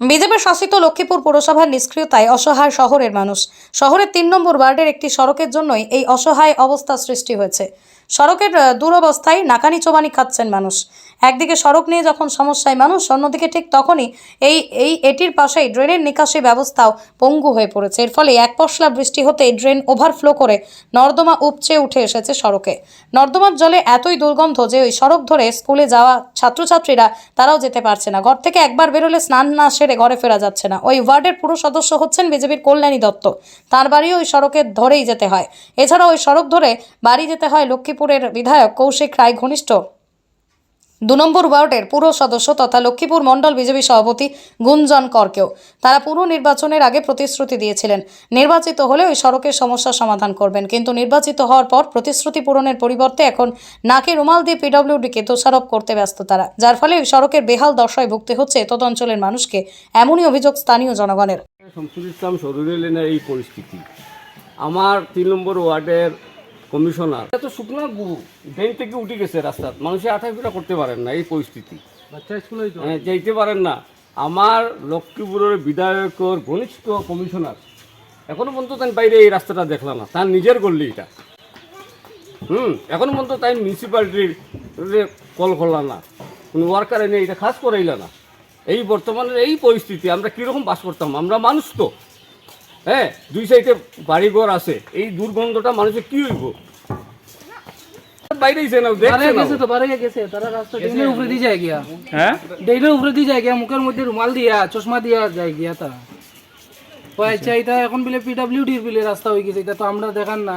BJP শাসিত লক্ষ্মীপুর পৌরসভার নিষ্ক্রিয়তায় অসহায় শহরের মানুষ। শহরের তিন নম্বর ওয়ার্ডের একটি সড়কের জন্যই এই অসহায় অবস্থা সৃষ্টি হয়েছে। সড়কের দুরবস্থায় নাকানি চোবানি খাচ্ছেন মানুষ। একদিকে সড়ক নিয়ে যখন সমস্যায় মানুষ, অন্যদিকে ঠিক তখনই এই এই, এটির পাশেই ড্রেনের নিকাশি ব্যবস্থাও পঙ্গু হয়ে পড়েছে। এর ফলে এক পশলা বৃষ্টি হতে ড্রেন ওভারফ্লো করে নর্দমা উপচে উঠে এসেছে সড়কে। নর্দমার জলে এতই দুর্গন্ধ যে ওই সড়ক ধরে স্কুলে যাওয়া ছাত্রছাত্রীরা তারাও যেতে পারছে না। ঘর থেকে একবার বেরোলে স্নান না সেরে ঘরে ফেরা যাচ্ছে না। ওই ওয়ার্ডের পুরো সদস্য হচ্ছেন বিজেপির কল্যাণী দত্ত। তার বাড়িও ওই সড়কে ধরেই যেতে হয়। এছাড়া ওই সড়ক ধরে বাড়ি যেতে হয় লক্ষ্মীপুরের বিধায়ক কৌশিক রায়, ঘনিষ্ঠ দু নম্বর ওয়ার্ডের পুরো সদস্য তথা লক্ষ্মীপুর মণ্ডল বিজেপি সভাপতি গুঞ্জন করকেও। তারা পুরো নির্বাচনের আগে প্রতিশ্রুতি দিয়েছিলেন। নির্বাচিত হলে ওই সড়কের সমস্যার সমাধান করবেন। কিন্তু নির্বাচিত হওয়ার পর প্রতিশ্রুতি পূরণের পরিবর্তে এখন নাকে রুমাল দিয়ে পিডব্লিউডিকে দোষারোপ করতে ব্যস্ত তারা। যার ফলে ওই সড়কের বেহাল দশায় ভুগতে হচ্ছে তত অঞ্চলের মানুষকে, এমনই অভিযোগ স্থানীয় জনগণের। এই পরিস্থিতি। আমার তিন নম্বর ওয়ার্ডের কমিশনার। এত শুকনো গু ড্রেন থেকে উঠে গেছে রাস্তাত মানুষে আঠাফিরা করতে পারেন না এই পরিস্থিতি। হ্যাঁ যাইতে পারেন না। আমার লক্ষ্মীপুরের বিধায়কর ঘনিষ্ঠ কমিশনার। এখনও পর্যন্ত তাই বাইরে এই রাস্তাটা দেখলাম না। তার নিজের করলি এটা। হুম এখনও পর্যন্ত তাই মিউনিসিপ্যালিটির কল করলাম না। কোনো ওয়ার্কার এনে এটা খাস করাইল না। এই বর্তমানের এই পরিস্থিতি আমরা কীরকম বাস করতাম? আমরা মানুষ তো। হ্যাঁ দুই সাইডে বাড়িঘর আছে। এই দুর্গন্ধটা মানুষের কি হইব? হ্যাঁ? মুখের মধ্যে রুমাল দিয়া চশমা দিয়া যায় গিয়া তারা আচ্ছা এটা এখন বিলে পিডাব্লিউডির বিলে রাস্তা হয়ে গেছে এটা তো আমরা দেখান না।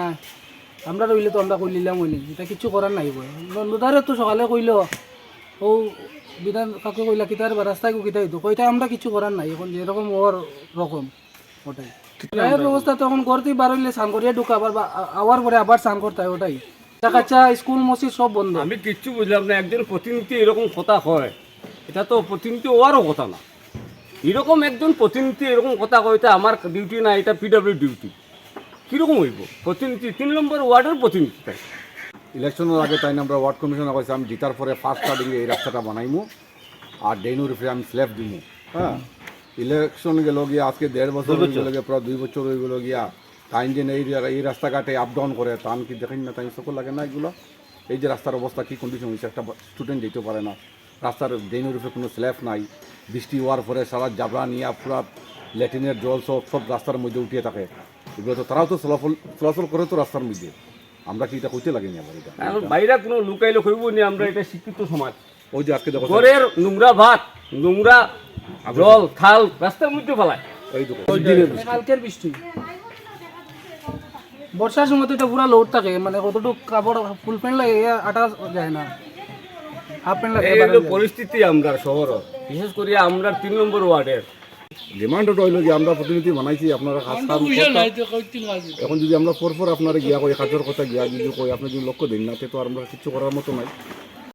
আমরা রইলে তো আমরা কই নিলাম হইনি এটা কিছু করার নাই বই তো সকালে কইল ও বিধান কাকে কইলা কিতার রাস্তায় কো কিতা হইতো। কইটা আমরা কিছু করার নাই এখন যেরকম ওর রকম ওটাই। গায়ের ব্যবস্থা তখন করতেই বার হইলে স্নান করিয়া ঢুকা আবার বা- আওয়ার পরে আবার স্নান করতে হয় ওটাই। কাচ্চা স্কুল মসজিদ সব বন্ধ। আমি কিচ্ছু বুঝলাম না একজন প্রতিনিধি এরকম কথা হয় এটা তো প্রতিনিধি হওয়ারও কথা না। এরকম একজন প্রতিনিধি এরকম কথা কয় এটা আমার ডিউটি না এটা পিডব্লিউ ডিউটি কীরকম হইব? প্রতিনিধি তিন নম্বর ওয়ার্ডের প্রতিনিধি তাই। ইলেকশনের আগে তাই আমরা ওয়ার্ড কমিশনার কইছে আমি জিতার পরে ফার্স্ট স্টার্টিং এই রাস্তাটা বানাইমু আর ডেনুর উপরে আমি স্ল্যাব দিমু। হ্যাঁ? ইলেকশন গেল গিয়া আজকে দেড় বছর হয়ে গেল গিয়া প্রায় দুই বছর হয়ে গেল গিয়া তাই যে এই এই রাস্তাঘাটে আপ ডাউন করে তান কি দেখেন না তাই সকল লাগে না এগুলো? এই যে রাস্তার অবস্থা কি কন্ডিশন হয়েছে? একটা স্টুডেন্ট যেতে পারে না। রাস্তার ড্রেনের উপরে কোনো স্ল্যাব নাই। বৃষ্টি হওয়ার পরে সারা জাবড়া নিয়ে পুরা ল্যাট্রিনের জল সব সব রাস্তার মধ্যে উঠিয়ে থাকে। এগুলো তো তারাও তো চলাফল চলাচল করে তো রাস্তার মধ্যে। আমরা কি এটা কইতে লাগেনি আবার এটা? বাইরে কোনো লুকাইলে কইব নি আমরা? এটা শিক্ষিত সমাজ। ওই যে আজকে দেখো ঘরের নোংরা ভাত নোংরা জল থাল রাস্তার মধ্যে ফেলায়। কালকের বৃষ্টি। বর্ষার সময় তো এটা পুরা লোড থাকে মানে কতটুকু কাপড় ফুল প্যান্ট লাগে আটা যায় না। হাফ প্যান্ট লাগে এই পরিস্থিতি আমরা শহর। বিশেষ করে আমরা তিন নম্বর ওয়ার্ডের। ডিমান্ড ওটা হইল আমরা প্রতিনিধি বানাইছি আপনারা কাজ কাম এখন যদি আমরা পর পর আপনারা গিয়া কই কাজের কথা গিয়া যদি কই আপনি যদি লক্ষ্য দিন না তে তো আর আমরা কিছু করার মতো নাই।